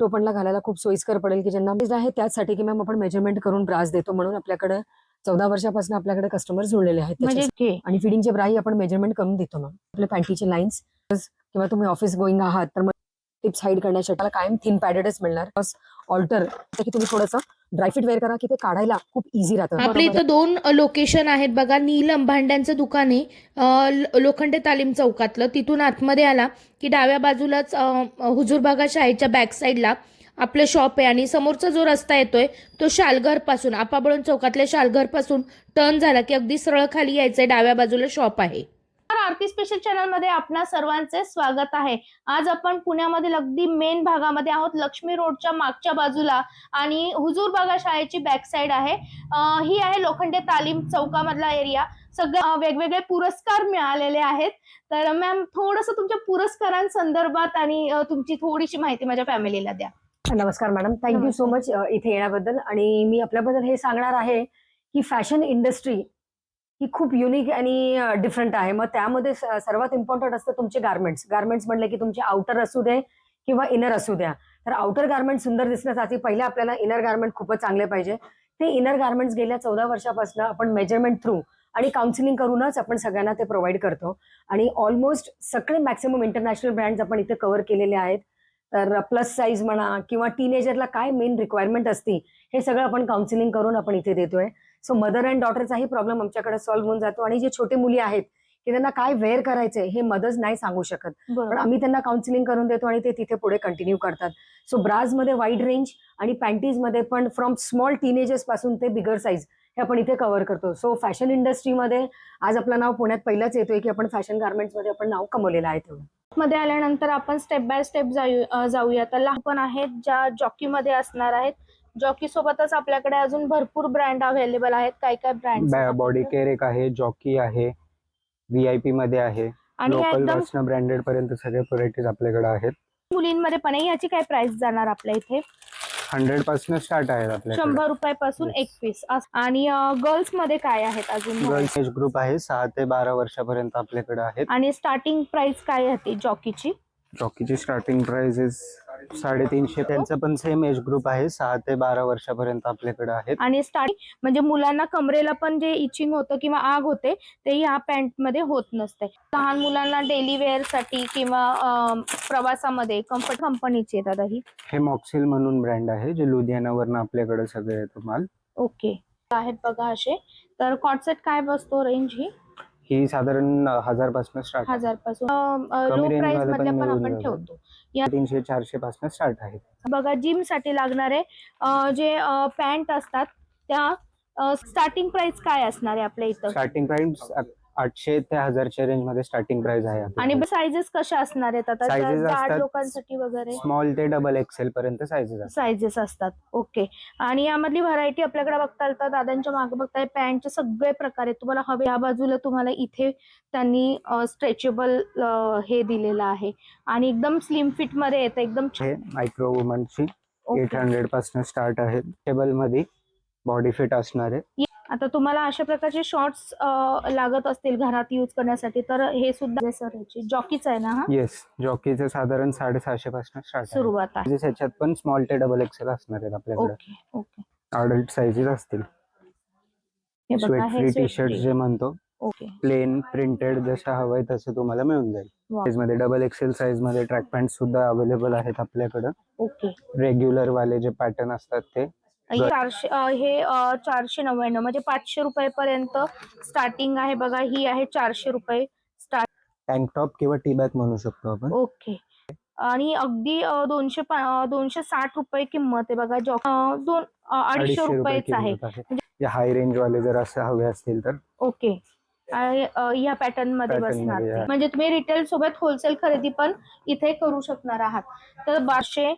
टोपणला घालायला खूप सोयीस्कर पडेल की ज्यांना आहे त्याचसाठी की मॅम आपण मेजरमेंट करून ब्रास देतो म्हणून आपल्याकडे चौदा वर्षापासून आपल्याकडे कस्टमर जुळलेले आहेत म्हणजे. आणि फिडिंगचे ब्राही आपण मेजरमेंट करून देतो मॅम आपल्या पॅन्टीचे लाईन्स किंवा तुम्ही ऑफिस गोईंग आहात तर मग टिप्स हाईड करण्यासाठी. मला कायम थिन पॅडेडच मिळणार. ऑल्टर की तुम्ही थोडंसं ड्रायफिट वेअर करा की ते काढायला खूप इझी राहतं. आपल्या. इथं दोन लोकेशन आहेत बघा. नीलम भांड्यांचं दुकान आहे. लोखंडे तालीम चौकातलं. तिथून आतमध्ये आला की डाव्या बाजूलाच हुजूरबागा शाळेच्या बॅक साईडला आपलं शॉप आहे आणि समोरचा जो रस्ता येतोय तो शालघरपासून आपाबळून चौकातल्या शालघरपासून टर्न झाला की अगदी सरळ खाली यायचंय. डाव्या बाजूला शॉप आहे. आरती स्पेशल चॅनलमध्ये आपणा सर्वांचे स्वागत आहे. आज आपण पुण्यामधील अगदी मेन भागामध्ये आहोत. लक्ष्मी रोडच्या मागच्या बाजूला आणि हुजूरबागा शाळेची बॅक साईड आहे. ही आहे लोखंडे तालीम चौकामधला एरिया सगळे वेगवेगळे पुरस्कार मिळालेले आहेत. तर मॅम थोडस तुमच्या पुरस्कारांसंदर्भात आणि तुमची थोडीशी माहिती माझ्या फॅमिलीला द्या. नमस्कार मॅडम थँक्यू सो मच इथे येण्याबद्दल. आणि मी आपल्याबद्दल हे सांगणार आहे की फॅशन इंडस्ट्री ही खूप युनिक आणि डिफरंट आहे. मग त्यामध्ये सर्वात इम्पॉर्टंट असतं तुमचे गार्मेंट्स गार्मेंट्स म्हणले की तुमचे आउटर असू दे किंवा इनर असू द्या. तर आउटर गार्मेंट सुंदर दिसण्यासाठी पहिले आपल्याला इनर गार्मेंट खूपच चांगले पाहिजे. ते इनर गार्मेंट्स गेल्या चौदा वर्षापासून आपण मेजरमेंट थ्रू आणि काउन्सिलिंग करूनच आपण सगळ्यांना ते प्रोव्हाइड करतो. आणि ऑलमोस्ट सगळे मॅक्सिमम इंटरनॅशनल ब्रँड्स आपण इथे कव्हर केलेले आहेत. तर प्लस साईज म्हणा किंवा टीनेजरला काय मेन रिक्वायरमेंट असते हे सगळं आपण काउन्सिलिंग करून आपण इथे देतोय. सो मदर अँड डॉटरचाही प्रॉब्लेम आमच्याकडे सॉल्व्ह होऊन जातो. आणि जे छोटे मुली आहेत की त्यांना काय वेअर करायचंय हे मदर्स नाही सांगू शकत. पण आम्ही त्यांना काउन्सिलिंग करून देतो आणि ते तिथे पुढे कंटिन्यू करतात. सो ब्राजमध्ये वाईड रेंज आणि पॅन्टीजमध्ये पण फ्रॉम स्मॉल टीनेजर्सपासून ते बिगर साईज हे आपण इथे कव्हर करतो. सो फॅशन इंडस्ट्रीमध्ये आज आपलं नाव पुण्यात पहिलंच येतोय की आपण फॅशन गार्मेंट्समध्ये आपण नाव कमवलेलं आहे तेवढं. मध्ये आल्यानंतर आपण स्टेप बाय स्टेप जाऊ जाऊया. तर लहान पण आहेत ज्या जॉकी मध्ये असणार आहेत जॉकी सोबतच आपल्याकडे अजून भरपूर ब्रँड अवेलेबल आहेत. काय काय ब्रँड बॉडी केअर एक आहे जॉकी आहे व्ही आय पी मध्ये आहे. आणि एकदम ब्रँडेड पर्यंत सगळे व्हरायटीज आपल्याकडे आहेत. मुलींमध्ये पण आहे. याची काय प्राइस जाणार आपल्या इथे? हंड्रेडपासून स्टार्ट आहेत आपल्याकडे. शंभर रुपयापासून Yes. एक पीस आणि गर्ल्समध्ये काय आहेत अजून गर्ल्स एज ग्रुप आहे. सहा ते बारा वर्षापर्यंत आपल्याकडे आहेत. आणि स्टार्टिंग प्राइस काय होती जॉकीची? जॉकीची स्टार्टिंग प्राइस इज साडेतीनशे. त्यांचा पण सेम एज ग्रुप आहे. सहा ते बारा वर्षापर्यंत आपल्याकडे आहेत. आणि स्टार्टिंग म्हणजे मुलांना कमरेला पण जे इचिंग होतं किंवा आग होते ते ह्या पॅन्टमध्ये होत नसते. लहान मुलांना डेली वेअरसाठी किंवा प्रवासामध्ये कम्फर्ट कंपनीची येतात ही हे मॉक्सिल म्हणून ब्रँड आहे जे लुधियानावरनं आपल्याकडे सगळे येतो माल. ओके आहेत बघा असे. तर कॉटसेट काय बसतो रेंज ही? ही साधारण हजारपासून स्टार्ट हजारपासून लो range प्राइस वाले मधल्या पण पण मिळून आपण जातात. ठेवतो. तीनशे चारशे पासून स्टार्ट आहे. बघा जिमसाठी लागणारे अं, जे पॅन्ट असतात त्या स्टार्टिंग प्राइस काय असणार आहे आपल्या इथं? स्टार्टिंग प्राइस आठशे ते हजारच्या रेंजमध्ये स्टार्टिंग प्राइस आहे आणि साईजेस कशा असणार आहेत आता? Sizes असतात. लोकांसाठी वगैरे? स्मॉल ते डबल एक्सेल पर्यंत साईजेस असतात. साईजेस असतात. ओके आणि यामधली व्हरायटी आपल्याकडे बघता येईल तर दादांच्या मागे बघताय पॅन्टचे सगळे प्रकार आहेत. तुम्हाला हवे या बाजूला तुम्हाला इथे त्यांनी स्ट्रेचेबल हे दिलेलं आहे. आणि एकदम स्लिम फिटमध्ये येतं एकदम हे मायक्रो वुमनची Okay. एट हंड्रेडपासून स्टार्ट आहे. टेबलमध्ये बॉडी फिट असणार आहे. आता तुम्हाला अशा प्रकारचे शॉर्ट्स लागत असतील घरात यूज करण्यासाठी तर हे सुद्धा सर ह्याची जॉकीच आहे ना हा? येस जॉकीचं साधारण साडेसहाशे पासून स्टार्ट सुरुवात आहे. Sizes ह्याच्यात पण स्मॉल ते डबल एक्सेल असणार आहेत आपल्याकडे. ओके ओके अडल्ट साईजेस असतील. हे बघा स्वेट हे फ्री टी शर्ट. जे म्हणतो ओके प्लेन प्रिंटेड जसं हवंय तसं तुम्हाला मिळून जाईल. साईजमध्ये डबल एक्सेल साईजमध्ये ट्रॅक पॅन्ट सुद्धा अवेलेबल आहेत आपल्याकडे. ओके रेग्युलर वाले जे पॅटर्न असतात ते. हे चारशे अं, हे अं, चारशे नव्याण्णव म्हणजे पाचशे रुपये पर्यंत स्टार्टिंग आहे बघा ही आहे चारशे रुपये स्टार्ट टँक टॉप किंवा टी बॅग म्हणू शकतो आपण. ओके आणि अगदी अं, दोनशे पा- अं, दोनशे साठ रुपये किंमत आहे बघा जॉ अं, दोन अं, अडीचशे रुपयेच आहे. आहे. हाय रेंज वाले जर असे हवे असतील तर. ओके आणि, अं, ह्या पॅटर्नमध्ये Pattern बसणार मध्ये, ते. म्हणजे तुम्ही रिटेल सोबत होलसेल खरेदी पण इथे करू शकणार आहात. तर बारशे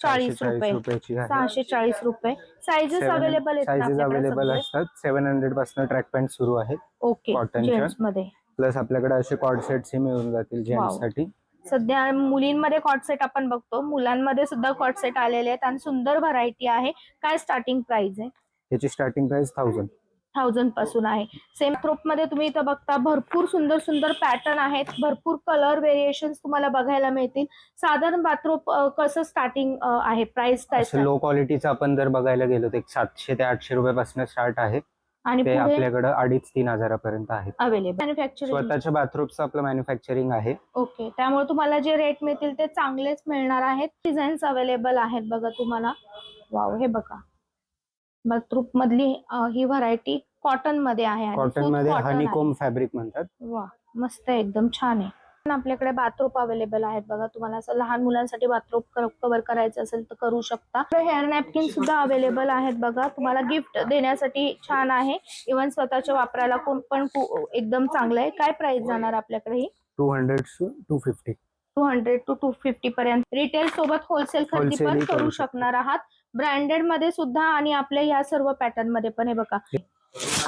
चाळीस रुपये. रुपयाची सहाशे चाळीस रुपये. Sizes available sizes available? असतात. सेव्हन हंड्रेडपासून ट्रॅक पॅन्ट सुरू आहेत. ओके. जेंट्समध्ये. प्लस आपल्याकडे असे कॉर्ड सेट्स मिळून जातील जेंट्ससाठी. सध्या मुलींमध्ये कॉट सेट आपण बघतो. मुलांमध्ये सुद्धा कॉट सेट आलेले आहेत आणि सुंदर व्हरायटी आहे. काय स्टार्टिंग प्राइस आहे? याची स्टार्टिंग प्राइस थाउजंड थाउजंडपासून आहे. सेममध्ये तुम्ही इथं बघता भरपूर सुंदर सुंदर पॅटर्न आहेत. भरपूर कलर व्हेरिएशन तुम्हाला बघायला मिळतील. साधारण बाथरूप कसं स्टार्टिंग आहे? प्राइस काय लो क्वालिटीचं आपण जर बघायला गेलो तर सातशे ते आठशे रुपयापासून स्टार्ट आहे. आणि आपल्याकडे अडीच तीन हजारापर्यंत आहेत अवेलेबल मॅन्युफॅक्चरिंग स्वतःच्या बाथरूमचं आपलं मॅन्युफॅक्चरिंग आहे. ओके त्यामुळे तुम्हाला जे रेट मिळतील ते चांगलेच मिळणार आहेत. डिझाईन्स अवेलेबल आहेत बघा तुम्हाला. वाव हे बघा. बाथरूप मधली ही व्हरायटी कॉटनमध्ये आहे आणि कॉटनमध्ये. हनीकोम फॅब्रिक म्हणतात. वा मस्त आहे एकदम छान आहे. पण आपल्याकडे बाथरूप अवेलेबल आहेत बघा तुम्हाला असं लहान मुलांसाठी बाथरूप कव्हर करायचं असेल तर करू शकता. हेअर नॅपकिन सुद्धा अवेलेबल आहेत बघा तुम्हाला गिफ्ट देण्यासाठी छान आहे. इव्हन स्वतःच्या वापराला कोण- पण एकदम चांगलं आहे. काय प्राइस जाणार आपल्याकडे ही? Two hundred two fifty two hundred two two fifty पर्यंत. रिटेल सोबत होलसेल खरेदी पण करू. शकणार आहात. ब्रँडेडमध्ये सुद्धा आणि आपल्या या सर्व पॅटर्नमध्ये पण हे बघा.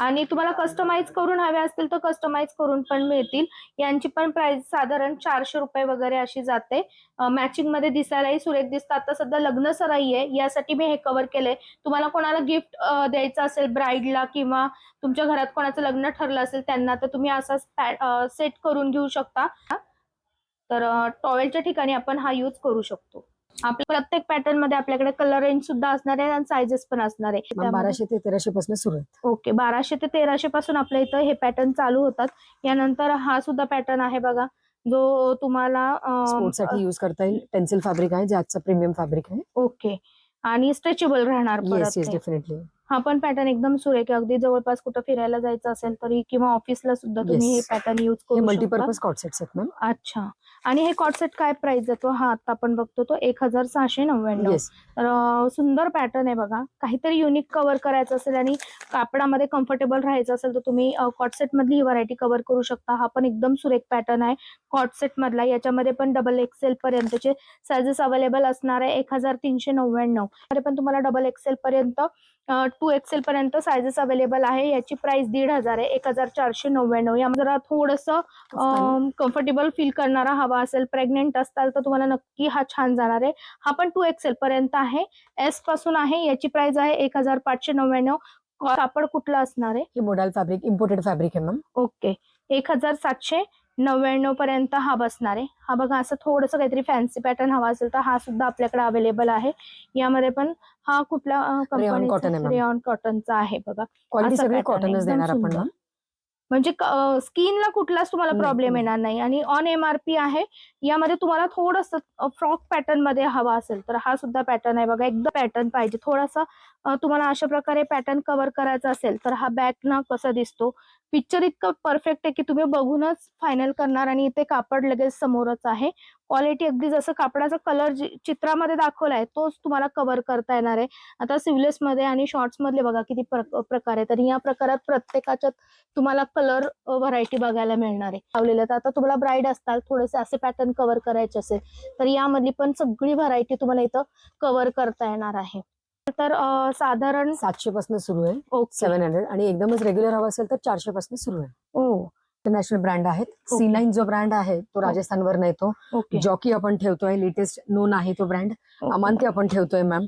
आणि तुम्हाला कस्टमाइज करून हवे असतील तर कस्टमाइज करून पण मिळतील. यांची पण प्राइस साधारण चारशे रुपये वगैरे अशी जाते. मॅचिंगमध्ये दिसायलाही सुरेख दिसतात. आता सध्या लग्न सराई आहे यासाठी मी हे कव्हर केलंय. तुम्हाला कोणाला गिफ्ट द्यायचं असेल ब्राईडला किंवा तुमच्या घरात कोणाचं लग्न ठरलं असेल त्यांना तर तुम्ही असा सेट करून घेऊ शकता. तर टॉवेलच्या ठिकाणी आपण हा यूज करू शकतो. आपल्या प्रत्येक पॅटर्नमध्ये आपल्याकडे कलर रेंज सुद्धा असणार आहे आणि सायझेस पण असणार आहे. मॅम त्यामध्ये- बाराशे ते तेराशे पासून सुरू आहे ओके बाराशे ते तेराशे पासून आपल्या इथं हे पॅटर्न चालू होतात. यानंतर हा सुद्धा पॅटर्न आहे बघा जो तुम्हाला अं, स्पोर्ट्ससाठी युज करता येईल. पेन्सिल फॅब्रिक आहे जे आजचं प्रीमियम फॅब्रिक आहे. ओके आणि स्ट्रेचेबल राहणार येस परत येस ते. डेफिनेटली हा पण पॅटर्न एकदम सुरेख आहे अगदी जवळपास कुठं फिरायला जायचं असेल तरी किंवा ऑफिसला सुद्धा तुम्ही हे. पॅटर्न युज करू शकता. मल्टीपर्पज कॉट सेट्स आहेत मॅम अच्छा. आणि हे कॉट सेट काय प्राइस जातो हा आता आपण बघतो तो एक हजार सहाशे नव्याण्णव. तर सुंदर पॅटर्न आहे बघा. काहीतरी युनिक कव्हर करायचं असेल आणि कापडामध्ये कम्फर्टेबल राहायचं असेल तर तुम्ही कॉटसेट मधली ही व्हरायटी कव्हर करू शकता. हा पण एकदम सुरेख पॅटर्न आहे. कॉटसेट मधला. याच्यामध्ये पण डबल एक्सेल पर्यंतचे सायझेस अवेलेबल असणार आहे. एक हजार तीनशे नव्याण्णव. मध्ये पण तुम्हाला डबल एक्सेल पर्यंत टू एक्सेल पर्यंत सायझेस अवेलेबल आहे. याची प्राइस दीड हजार आहे. एक हजार चारशे नव्याण्णव. यामध्ये जरा थोडंसं कम्फर्टेबल फील करणारा हवा असेल प्रेग्नेंट असताल तर तुम्हाला नक्की हा छान जाणार आहे. हा पण टू एक्सेल पर्यंत आहे. एसपासून आहे. याची प्राइस आहे एक हजार पाचशे नव्याण्णव. कापड कुठला असणार आहे? हे मोडाल फॅब्रिक इम्पोर्टेड फॅब्रिक आहे मॅम ओके एक हजार सातशे. नव्याण्णव पर्यंत हा बसणार आहे. हा बघा असं थोडंसं काहीतरी फॅन्सी पॅटर्न हवा असेल तर हा सुद्धा आपल्याकडे अवेलेबल आहे. यामध्ये पण हा कंपनीचा ma'am. रेऑन कॉटनचा आहे बघा. कॉटनच देणार आपण म्हणजे स्किनला कुठलाच तुम्हाला प्रॉब्लेम. येणार नाही. आणि ऑन एमआरपी आहे यामध्ये तुम्हाला थोडस फ्रॉक पॅटर्नमध्ये हवा असेल तर हा सुद्धा पॅटर्न आहे बघा. एकदम पॅटर्न पाहिजे. थोडासा तुम्हाला अशा प्रकारे पॅटर्न कव्हर करायचा असेल तर हा बॅक ना कसा दिसतो? पिक्चर इतकं परफेक्ट आहे की तुम्ही बघूनच फायनल करणार आणि इथे कापड लगेच समोरच आहे. क्वालिटी अगदी जसं कापडाचा कलर चित्रामध्ये दाखवलाय तोच तुम्हाला कव्हर करता येणार आहे. आता सिवलेस मध्ये आणि शॉर्ट्स मधले बघा किती प्र- प्रकार आहे तर या प्रकारात प्रत्येकाच्यात तुम्हाला कलर व्हरायटी बघायला मिळणार आहे. लावलेलं तर आता तुम्हाला ब्राईड असताल थोडेसे असे पॅटर्न कव्हर करायचे असेल तर यामधली पण सगळी व्हरायटी तुम्हाला इथं कव्हर करता येणार आहे. तर साधारण सातशे पासून सुरू आहे. ओके सेव्हन हंड्रेड आणि एकदमच रेग्युलर हवा असेल तर चारशे पासून सुरू आहे. ओ इंटरनॅशनल ब्रँड आहेत. सी. नाईन जो ब्रँड आहे तो राजस्थानवर येतो. जॉकी आपण ठेवतोय लेटेस्ट नोन आहे तो ब्रँड अमांती आपण ठेवतोय मॅम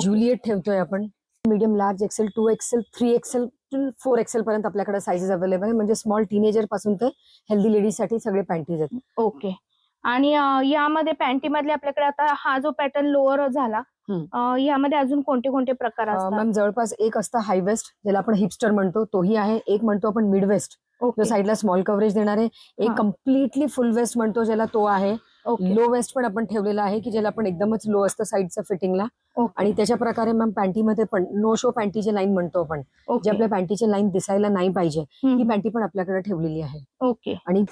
ज्युलिएट ठेवतोय आपण. Medium large XL two XL three XL four XL पर्यंत आपल्याकडे साईजेस अवेलेबल आहे म्हणजे स्मॉल टीनेजरपासून ते हेल्दी लेडीजसाठी सगळे पॅन्टीज आहेत. ओके आणि यामध्ये पॅन्टी मधले आपल्याकडे आता हा जो पॅटर्न लोअर झाला यामध्ये अजून कोणते कोणते प्रकार मॅम जवळपास एक असतं हाय वेस्ट ज्याला आपण हिपस्टर म्हणतो तोही आहे. एक म्हणतो आपण मिड वेस्ट जो साईडला स्मॉल कव्हरेज देणार आहे एक. कम्प्लिटली फुल वेस्ट म्हणतो ज्याला तो आहे. लो वेस्ट पण आपण ठेवलेला आहे की ज्याला आपण एकदमच लो असतं साईडचं फिटिंगला. आणि त्याच्या प्रकारे मॅम पॅन्टीमध्ये पण नो शो पॅन्टीचे लाईन म्हणतो आपण जे आपल्या पॅन्टीचे लाईन दिसायला नाही पाहिजे ही. पॅन्टी पण आपल्याकडे ठेवलेली आहे. ओके. आणि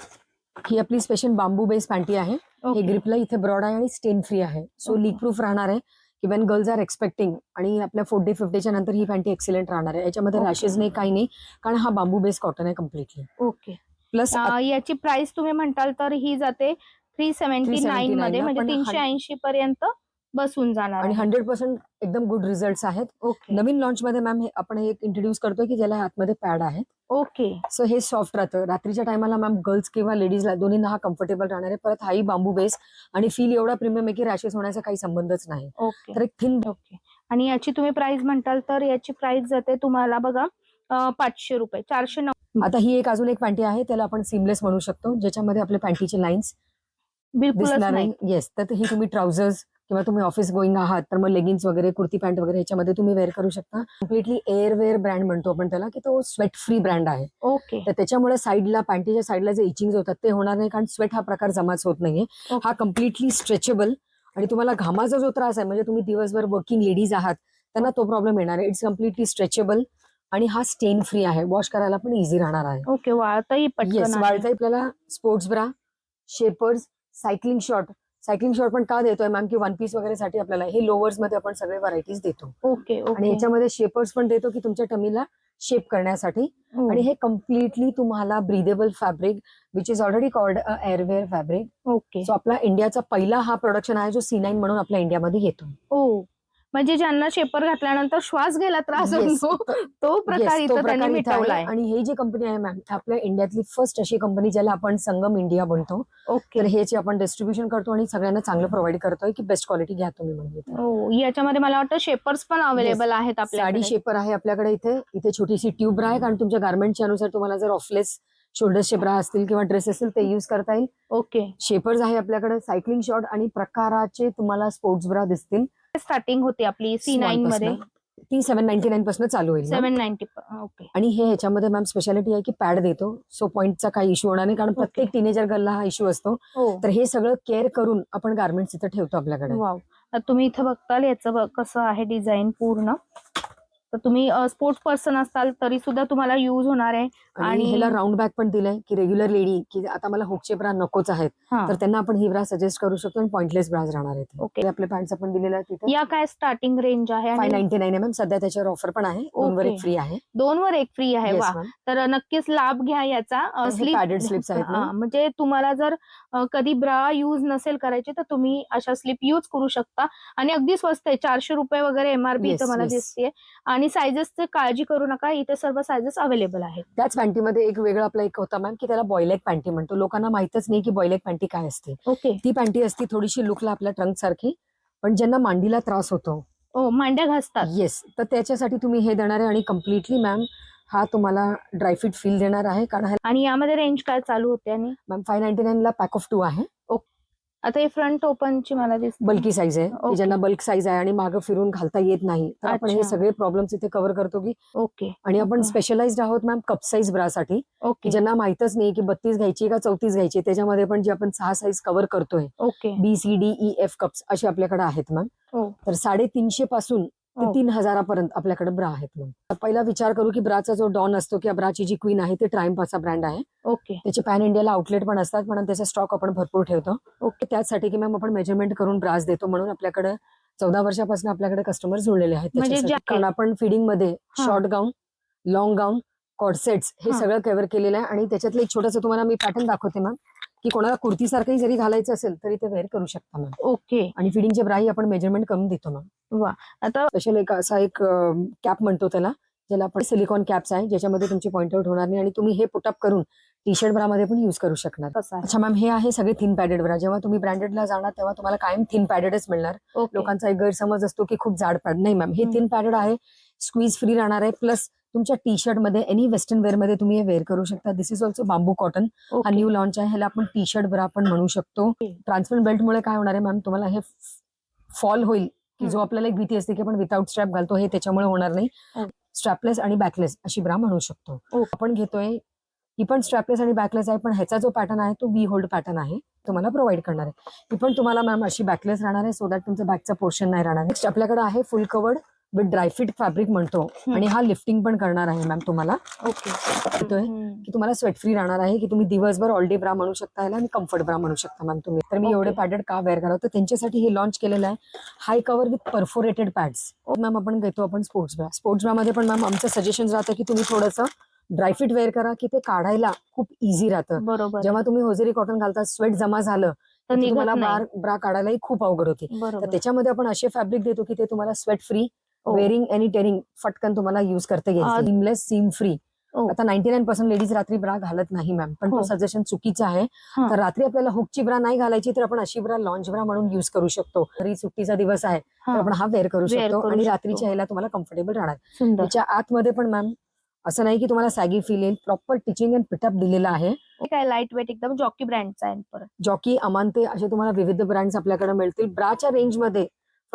ही आपली स्पेशल बांबू बेस पॅन्टी आहे. हे ग्रिपला इथे ब्रॉड आहे आणि स्टेन फ्री आहे. सो. लीक प्रूफ राहणार आहे. इव्हन गर्ल्स आर एक्सपेक्टिंग आणि आपल्या फोर्टी फिफ्टीच्या नंतर ही पॅन्टी एक्सिलेंट राहणार आहे. याच्यामध्ये. रॅशेस नाही काही नाही कारण हा बांबू बेस कॉटन आहे कम्प्लिटली ओके. प्लस याची प्राइस तुम्ही म्हणताल तर ही जाते थ्री सेव्हन्टी नाईन 379 मध्ये म्हणजे तीनशे ऐंशी पर्यंत बसून जाणार आणि. हंड्रेड पर्सेंट एकदम गुड रिझल्ट आहेत. ओके. नवीन लॉन्च मध्ये मॅम आपण हे इंट्रोड्यूस करतोय की ज्याला आतमध्ये पॅड आहे. ओके. सो हे सॉफ्ट राहतं. रात्रीच्या टायमाला मॅम गर्ल्स किंवा लेडीजला दोन्हींना हा कम्फर्टेबल राहणार आहे. परत हाही बांबू बेस आणि फील एवढा प्रीमियम आहे की रॅशेस होण्याचा काही संबंधच नाही. ओके. तर एक थिन ओके. आणि याची तुम्ही प्राइस म्हणताल तर याची प्राइस जाते तुम्हाला बघा अं, पाचशे रुपये चारशे नऊ. आता ही एक अजून एक पॅन्टी आहे त्याला आपण सिमलेस म्हणू शकतो. ज्याच्यामध्ये आपले पॅन्टीचे लाईन्स बिलकुलच दिसणार नाही नाही. येस तर ही तुम्ही ट्राउझर्स किंवा तुम्ही ऑफिस गोईंग आहात तर मग लेगिन्स वगैरे कुर्ती पॅन्ट वगैरे ह्याच्यामध्ये तुम्ही वेअर करू शकता. कम्प्लिटली एअरवेअर ब्रँड म्हणतो आपण त्याला की तो स्वेट फ्री ब्रँड आहे. ओके तर त्याच्यामुळे साईडला पॅन्टीच्या साईडला जे इचिंग होतात ते होणार नाही कारण स्वेट हा प्रकार जमाच होत नाहीये. हा कम्प्लिटली स्ट्रेचेबल आणि तुम्हाला घामाचा जो त्रास आहे म्हणजे तुम्ही दिवसभर वर्किंग लेडीज आहात त्यांना तो प्रॉब्लेम येणार आहे. इट्स कम्प्लिटली स्ट्रेचेबल आणि हा स्टेन फ्री आहे. वॉश करायला पण इझी राहणार आहे. ओके वाळताही येस पटकन आहे. वाळता आपल्याला sports bra shapers cycling short cycling short पण का देतोय मॅम? की वन पीस वगैरे साठी आपल्याला हे लोवर्समध्ये आपण सगळे व्हरायटीज देतो. ओके आणि याच्यामध्ये शेपर्स पण देतो की तुमच्या टमीला शेप करण्यासाठी. हो. आणि हे कम्प्लिटली तुम्हाला breathable fabric which is already called airwear fabric okay. So आपला इंडियाचा पहिला हा प्रोडक्शन आहे जो सी नाईन म्हणून आपल्या इंडियामध्ये येतो. ओ म्हणजे ज्यांना शेपर घातल्यानंतर श्वास घ्यायला त्रास. होतो तो प्रकार इथं त्यांनी इथे आहे. मिटवलाय. आणि ही जी कंपनी आहे मॅम आपल्या इंडियातली फर्स्ट अशी कंपनी ज्याला आपण संगम इंडिया म्हणतो. ओके तर ह्याचे आपण डिस्ट्रीब्युशन करतो आणि सगळ्यांना चांगलं प्रोव्हाइड करतोय की बेस्ट क्वालिटी घ्या तुम्ही म्हणजे ओ याच्यामध्ये मला वाटतं शेपर्स पण अवेलेबल आहेत साडी आपल्याकडे शेपर आहे आपल्याकडे इथे. इथे छोटीशी ट्यूब आहे कारण तुमच्या गार्मेंटच्या अनुसार तुम्हाला जर ऑफलेस शोल्डर शेपरा असतील किंवा ड्रेस असतील ते युज करता येईल. ओके शेपर्स आहे आपल्याकडे सायकलिंग शॉर्ट आणि प्रकाराचे तुम्हाला स्पोर्ट्स ब्रा दिसतील. स्टार्टिंग होती आपली सी नाईन मध्ये. ती सेव्हन नाईन्टी नाईन पासून चालू होईल. सेव्हन नाईन्टी ओके आणि हे ह्याच्यामध्ये मॅम स्पेशालिटी आहे की पॅड देतो. सो पॉईंटचा काही इश्यू होणार नाही कारण प्रत्येक टीनेजर गर्लला हा इश्यू असतो. हो. तर हे सगळं केअर करून आपण गार्मेंट्स इथे ठेवतो आपल्याकडे. तुम्ही इथं बघताल याचं कसं आहे डिझाईन पूर्ण. तर तुम्ही स्पोर्ट्स पर्सन असाल तरी सुद्धा तुम्हाला युज होणार आहे आणि ह्याला राऊंड बॅग पण दिलंय की रेग्युलर लेडी की आता मला हुकचे ब्रा नकोच आहेत हा. तर त्यांना आपण ही ब्रा सजेस्ट करू शकतो आणि पॉइंटलेस ब्राज राहणार आहेत ओके. ते आपले पॅन्ट्स आपण दिलेले तिथे या काय स्टार्टिंग रेंज आहे फाय आणि नाईन्टी नाईन एम एम सध्या त्याच्यावर ऑफर पण आहे दोनवर ओके. एक फ्री आहे दोन वर एक फ्री आहे Yes, वा ma'am. तर नक्कीच लाभ घ्या याचा हे slip- padded slips आहेत ना? म्हणजे तुम्हाला जर अ, कधी ब्रा युज नसेल करायचे तर तुम्ही अशा स्लिप युज करू शकता आणि अगदी स्वस्त आहे चारशे रुपये वगैरे एमआरपी Yes, yes. दिसते आणि सायझेसचे काळजी करू नका इथे सर्व सायझेस अवेलेबल आहेत. त्याच पॅन्टीमध्ये एक वेगळा आपला एक होता मॅम की त्याला बॉयलेक पॅन्टी म्हणतो. लोकांना माहितच नाही की बॉयलेक पॅन्टी काय असते. ओके ती पॅन्टी असती थोडीशी लुकला आपल्या ट्रंक सारखी पण ज्यांना मांडीला त्रास होतो. ओ मांड्या घासतात. येस तर त्याच्यासाठी तुम्ही हे देणार आहे आणि कम्प्लिटली मॅम हा तुम्हाला ड्रायफिट फील देणार आहे. कारण आणि यामध्ये रेंज काय चालू होते आणि? मॅम फाय नाईन्टी नाईन ला पॅक ऑफ टू आहे. आता हे फ्रंट ओपनची मला दिसते बल्की साईज आहे. ज्यांना बल्क साईज आहे आणि मागं फिरून घालता येत नाही तर आपण हे. सगळे प्रॉब्लेम्स इथे कव्हर करतो की ओके आणि आपण Okay. स्पेशलाइज्ड आहोत मॅम कप साईज ब्रासाठी ओके ज्यांना माहितच नाही की बत्तीस घ्यायची का चौतीस घ्यायची त्याच्यामध्ये पण जे आपण सहा साईज कव्हर करतोय okay B C D E F cups असे आपल्याकडे आहेत मॅम हो. तर साडेतीनशे पासून ते हो. तीन हजारापर्यंत आपल्याकडे ब्रा आहेत मॅम तर पहिला विचार करू की ब्राचा जो डॉन असतो किंवा ब्राची जी क्वीन आहे ते ट्रायम्पाचा ब्रँड आहे ओके त्याचे पॅन इंडियाला आउटलेट पण असतात म्हणून त्याचा स्टॉक आपण भरपूर ठेवतो ओके त्याचसाठी की मॅम आपण मेजरमेंट करून ब्रास देतो म्हणून आपल्याकडे चौदा वर्षापासून आपल्याकडे कस्टमर जुळलेले आहेत म्हणजे. कारण आपण फिडिंगमध्ये. शॉर्ट गाऊन लॉंग गाऊन कॉडसेट्स हा. सगळं कव्हर केलेलं आहे आणि त्याच्यातलं एक छोटंसं तुम्हाला मी पॅटर्न दाखवते मॅम की कोणाला कुर्तीसारखंही जरी घालायचं असेल तरी ते वेअर करू शकता मॅम ओके. आणि फिडिंगचे ब्राही आपण मेजरमेंट करून देतो मॅम आता स्पेशल एक असा एक कॅप म्हणतो त्याला ज्याला आपण सिलिकॉन कॅप्स आहे ज्याच्यामध्ये तुमची पॉइंट आउट होणार नाही आणि तुम्ही हे पुटअप करून टी शर्ट ब्रामध्ये पण युज करू शकणार. अच्छा मॅम हे आहे सगळे थिन पॅडेड ब्रा जेव्हा तुम्ही ब्रँडेडला जाणार तेव्हा तुम्हाला कायम थिन पॅडेडच मिळणार. लोकांचा एक गैरसमज असतो की खूप जाड पॅड नाही मॅम हे. थिन पॅडेड आहे स्क्वीज फ्री राहणार आहे प्लस तुमच्या टी शर्टमध्ये एनी वेस्टर्न वेअरमध्ये तुम्ही हे वेअर करू शकता. This is also bamboo cotton हा न्यू लॉन्च आहे. ह्याला आपण टी शर्ट ब्रा पण म्हणू शकतो. ट्रान्सपरंट बेल्टमुळे काय होणार आहे मॅम तुम्हाला हे फॉल होईल की जो. आपल्याला एक भीती असते की आपण विदाउट स्ट्रॅप घालतो हे त्याच्यामुळे होणार नाही. स्ट्रॅपलेस आणि बॅकलेस अशी ब्रा म्हणू शकतो. आपण घेतोय ही पण स्ट्रॅपलेस आणि बॅकलेस आहे पण ह्याचा जो पॅटर्न आहे तो वी होल्ड पॅटर्न आहे. तुम्हाला प्रोव्हाइड करणार आहे. ही पण तुम्हाला मॅम अशी बॅकलेस राहणार आहे सो दॅट तुमचं बॅकचा पोर्शन नाही राहणार. नेक्स्ट आपल्याकडे आहे full covered with dri fit fabric म्हणतो आणि हा लिफ्टिंग पण करणार आहे मॅम तुम्हाला. ओके. की तुम्हाला स्वेट फ्री राहणार आहे की तुम्ही दिवसभर ऑल डे ब्रा म्हणू शकता याला आणि कम्फर्ट ब्रा म्हणू शकता मॅम तुम्ही. तर मी. एवढे पॅडेड का वेअर करावं तर त्यांच्यासाठी हे लॉन्च केलेलं आहे high cover with perforated pads ma'am आपण घेतो आपण स्पोर्ट्स ब्रा स्पोर्ट्स ब्रामध्ये पण मॅम आमचं सजेशन राहतं की तुम्ही थोडंसं ड्रायफिट वेअर करा की ते काढायला खूप इझी राहतं. बरोबर. जेव्हा तुम्ही होजेरी कॉटन घालता स्वेट जमा झालं तर तुम्हाला. बार ब्रा काढायलाही खूप अवघड होती. तर त्याच्यामध्ये आपण असे फॅब्रिक देतो की ते तुम्हाला स्वेट फ्री. वेअरिंग आणि टेरिंग फटकन तुम्हाला युज करता येईल सीमलेस सीम फ्री हो. आता नाईन्टी नाईन पर्सेंट लेडीज रात्री ब्रा घालत नाही मॅम पण तो हो. सजेशन चुकीचं आहे. हा. तर रात्री आपल्याला हुकची ब्रा नाही घालायची तर आपण अशी ब्रा लॉन्च ब्रा म्हणून युज करू शकतो. तरी सुट्टीचा दिवस आहे तर हा, आपण हा वेअर करू शकतो आणि. रात्रीच्या ह्याला तुम्हाला कम्फर्टेबल राहणार. त्याच्या आतमध्ये पण मॅम असं नाही की तुम्हाला सॅगी फील येईल. प्रॉपर टिचिंग अँड पिटअप दिलेलं आहे. हे काय लाइट वेट एकदम जॉकी ब्रँडचा आहे जॉकी अमानते असे तुम्हाला विविध ब्रँड्स आपल्याकडे मिळतील. ब्राच्या रेंजमध्ये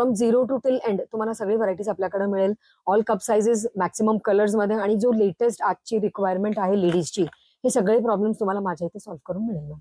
from zero to till end तुम्हाला सगळी व्हरायटीज आपल्याकडे मिळेल. ऑल कप साइजेस मॅक्सिमम कलर्समध्ये आणि जो लेटेस्ट आजची रिक्वायरमेंट आहे लेडीजची हे सगळे प्रॉब्लेम्स तुम्हाला माझ्या इथे सॉल्व्ह करून मिळेल.